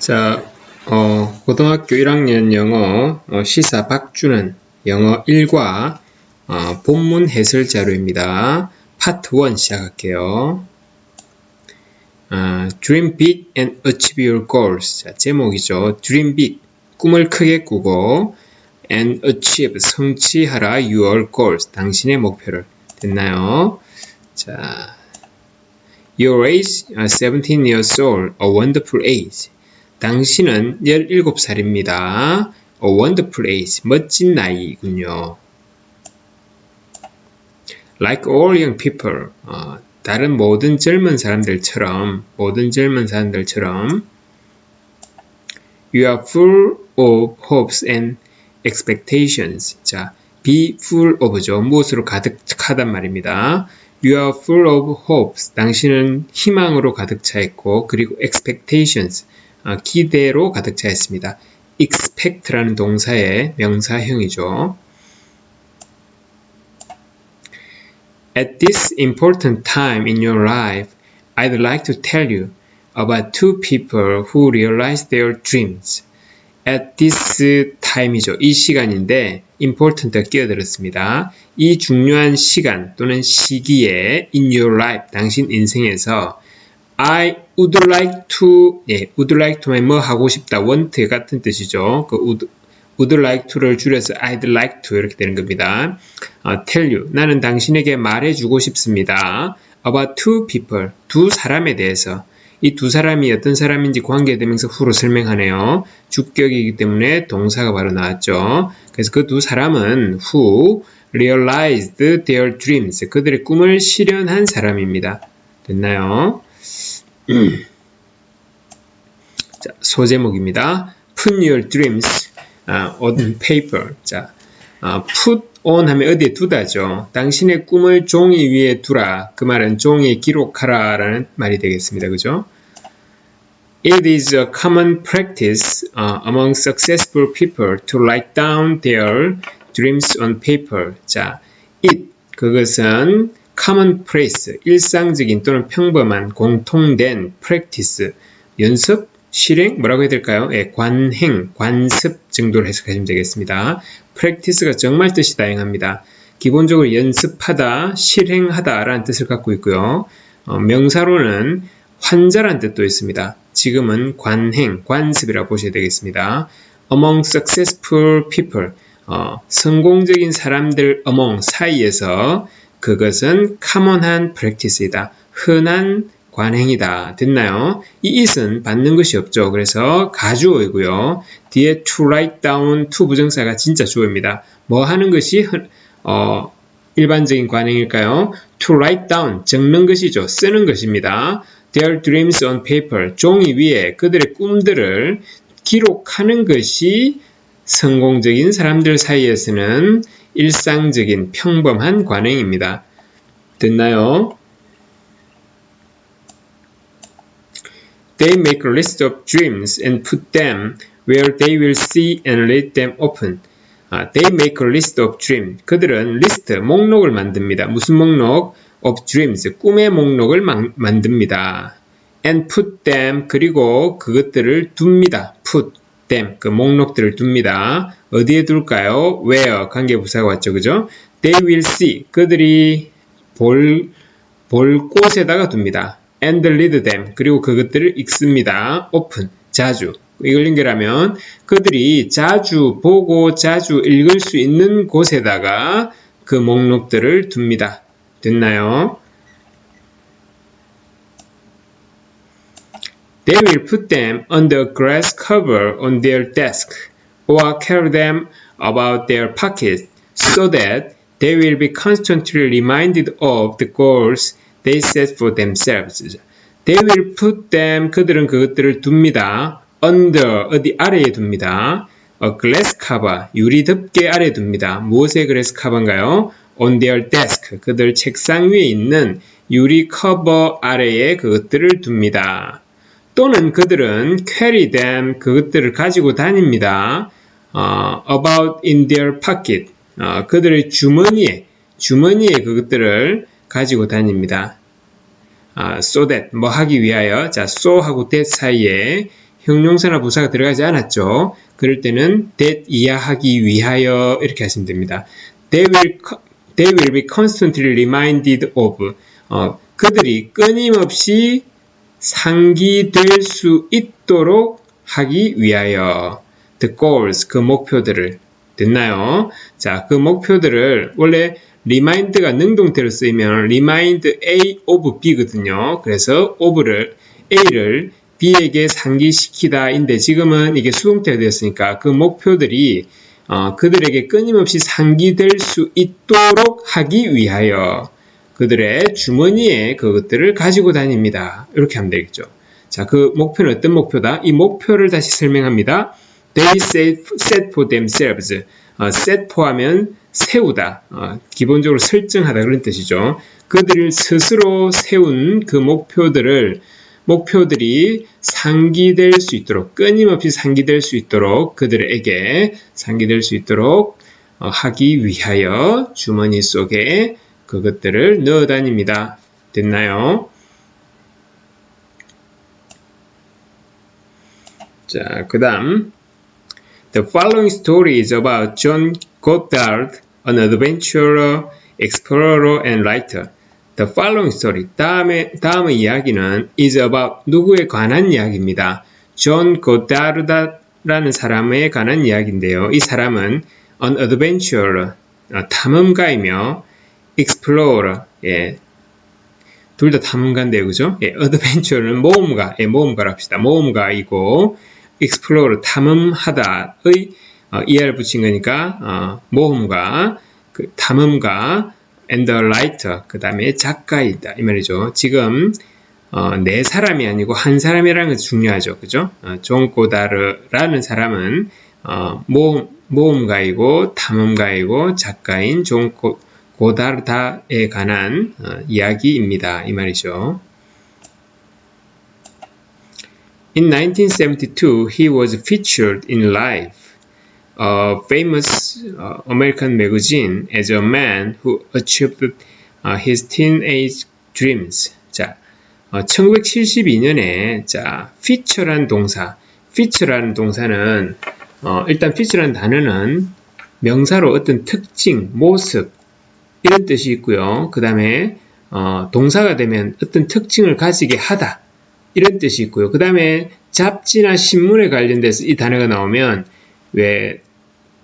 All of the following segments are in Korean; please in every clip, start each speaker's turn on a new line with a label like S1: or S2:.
S1: 자, 어, 고등학교 1학년 영어 어, 시사 박주는 영어 1과 어, 본문 해설 자료입니다. 파트 1 시작할게요. 아, Dream big and achieve your goals. 자, 제목이죠. Dream big. 꿈을 크게 꾸고 and achieve 성취하라 your goals. 당신의 목표를. 됐나요? 자, Your age, 17 years old, a wonderful age. 당신은 17살입니다. A wonderful age. 멋진 나이군요. Like all young people. 어, 다른 모든 젊은 사람들처럼, 모든 젊은 사람들처럼, You are full of hopes and expectations. 자, be full of죠. 무엇으로 가득하단 말입니다. You are full of hopes. 당신은 희망으로 가득 차 있고, 그리고 expectations. 아, 기대로 가득 차 있습니다. expect라는 동사의 명사형이죠. At this important time in your life, I'd like to tell you about two people who realized their dreams. At this time이죠. 이 시간인데 important가 끼어들었습니다. 이 중요한 시간 또는 시기에 in your life, 당신 인생에서 I would like to, 예, would like to면 뭐 하고 싶다, want 같은 뜻이죠. 그 would, would like to를 줄여서 I'd like to 이렇게 되는 겁니다. 어, tell you, 나는 당신에게 말해주고 싶습니다. about two people, 두 사람에 대해서. 이 두 사람이 어떤 사람인지 관계대명사 후로 설명하네요. 주격이기 때문에 동사가 바로 나왔죠. 그래서 그 두 사람은 who realized their dreams, 그들의 꿈을 실현한 사람입니다. 됐나요? 자, 소제목입니다. Put your dreams uh, on paper. 자, uh, put on 하면 어디에 두다죠. 당신의 꿈을 종이 위에 두라. 그 말은 종이에 기록하라 라는 말이 되겠습니다. 그죠? It is a common practice uh, among successful people to write down their dreams on paper. 자, it 그것은 common place, 일상적인 또는 평범한 공통된 practice, 연습, 실행, 뭐라고 해야 될까요? 예, 관행, 관습 정도로 해석하시면 되겠습니다. practice가 정말 뜻이 다양합니다. 기본적으로 연습하다, 실행하다 라는 뜻을 갖고 있고요. 어, 명사로는 환자란 뜻도 있습니다. 지금은 관행, 관습이라고 보셔야 되겠습니다. among successful people, 어, 성공적인 사람들 among 사이에서 그것은 커먼한 프랙티스이다. 흔한 관행이다. 됐나요? 이 it은 받는 것이 없죠. 그래서 가주어이고요. 뒤에 to write down to 부정사가 진짜 주어입니다. 뭐 하는 것이 어, 일반적인 관행일까요? to write down 적는 것이죠. 쓰는 것입니다. their dreams on paper 종이 위에 그들의 꿈들을 기록하는 것이 성공적인 사람들 사이에서는 일상적인 평범한 관행입니다. 됐나요? They make a list of dreams and put them where they will see and read them open. 아, they make a list of dreams. 그들은 리스트, 목록을 만듭니다. 무슨 목록? of dreams, 꿈의 목록을 만, 만듭니다. and put them, 그리고 그것들을 둡니다. put them, 그 목록들을 둡니다. 어디에 둘까요? where, 관계부사가 왔죠. 그죠? they will see, 그들이 볼, 볼 곳에다가 둡니다. and read them, 그리고 그것들을 읽습니다. open, 자주. 이걸 연결하면 그들이 자주 보고 자주 읽을 수 있는 곳에다가 그 목록들을 둡니다. 됐나요? They will put them the grass cover on their desk or carry them about their pockets so that they will be constantly reminded of the goals they set for themselves. They will put them, 그들은 그것들을 둡니다. under, 어디 아래에 둡니다. a glass cover, 유리 덮개 아래 둡니다. 무엇의 glass cover인가요? on their desk, 그들 책상 위에 있는 유리 커버 아래에 그것들을 둡니다. 또는 그들은 carry them, 그것들을 가지고 다닙니다. 어, about in their pocket, 어, 그들의 주머니에, 주머니에 그것들을 가지고 다닙니다. 아, so that, 뭐 하기 위하여, 자, so 하고 that 사이에 형용사나 부사가 들어가지 않았죠. 그럴 때는 that 이해하기 위하여 이렇게 하시면 됩니다. They will, they will be constantly reminded of 어, 그들이 끊임없이 상기될 수 있도록 하기 위하여 the goals 그 목표들을 됐나요? 자, 그 목표들을 원래 remind가 능동태로 쓰이면 remind A of B거든요. 그래서 of를 A를 B에게 상기시키다인데 지금은 이게 수동태가 되었으니까 그 목표들이 어, 그들에게 끊임없이 상기될 수 있도록 하기 위하여 그들의 주머니에 그것들을 가지고 다닙니다. 이렇게 하면 되겠죠. 자, 그 목표는 어떤 목표다? 이 목표를 다시 설명합니다. They set, for themselves. 어, set for하면 세우다. 어, 기본적으로 설정하다 그런 뜻이죠. 그들을 스스로 세운 그 목표들을 목표들이 상기될 수 있도록 끊임없이 상기될 수 있도록 그들에게 상기될 수 있도록 어, 하기 위하여 주머니 속에 그것들을 넣어 다닙니다. 됐나요? 자, 그 다음 The following story is about John Goddard, an adventurer, explorer, and writer. The following story, 다음의, 다음의 이야기는 is about 누구에 관한 이야기입니다. 존 고다르다라는 사람에 관한 이야기인데요. 이 사람은 an adventurer, 탐험가이며 explorer, 예, 둘 다 탐험가인데요, 그죠? 예, adventure는 모험가, 예, 모험가라 합시다. 모험가이고 explorer, 탐험하다의 어, ER 붙인 거니까 어, 모험가, 그 탐험가, and the writer, 그 다음에 작가이다 이 말이죠. 지금 어, 네 사람이 아니고 한 사람이라는 것이 중요하죠. 그죠? 어, 존 고다르라는 사람은 어, 모험, 모험가이고 탐험가이고 작가인 존 고, 고다르다에 관한 어, 이야기입니다. 이 말이죠. In 1972, he was featured in Life, a famous uh, American magazine, as a man who achieved uh, his teenage dreams. 자, 어, 1972년에 자, feature란 동사, feature라는 동사는 어, 일단 feature라는 단어는 명사로 어떤 특징, 모습 이런 뜻이 있고요. 그 다음에 어, 동사가 되면 어떤 특징을 가지게 하다 이런 뜻이 있고요. 그 다음에 잡지나 신문에 관련돼서 이 단어가 나오면 왜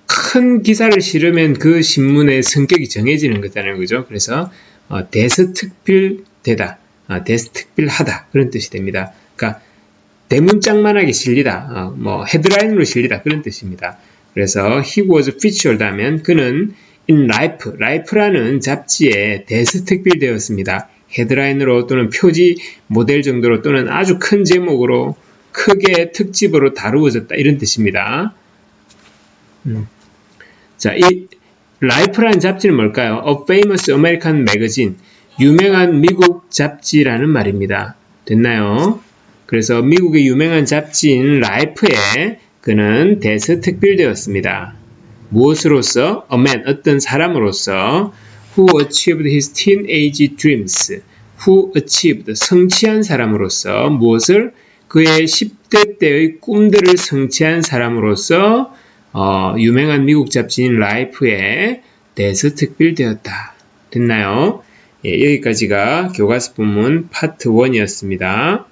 S1: 큰 기사를 실으면 그 신문의 성격이 정해지는 거잖아요. 그죠? 그래서 어, 대서특필되다, 어, 대서특필하다 그런 뜻이 됩니다. 그러니까 대문짝만하게 실리다, 어, 뭐 헤드라인으로 실리다 그런 뜻입니다. 그래서 he was featured 하면 그는 in Life, Life라는 잡지에 대서특필되었습니다. 헤드라인으로 또는 표지 모델 정도로 또는 아주 큰 제목으로 크게 특집으로 다루어졌다 이런 뜻입니다. 음. 자, 이 라이프라는 잡지는 뭘까요? A famous American magazine. 유명한 미국 잡지라는 말입니다. 됐나요? 그래서 미국의 유명한 잡지인 라이프에 그는 대서 특필되었습니다. 무엇으로서? A man, 어떤 사람으로서 who achieved his teenage dreams. who achieved, 성취한 사람으로서 무엇을? 그의 10대 때의 꿈들을 성취한 사람으로서 어, 유명한 미국 잡지인 라이프에 대해서 특별되었다. 됐나요? 예, 여기까지가 교과서 본문 파트 1이었습니다.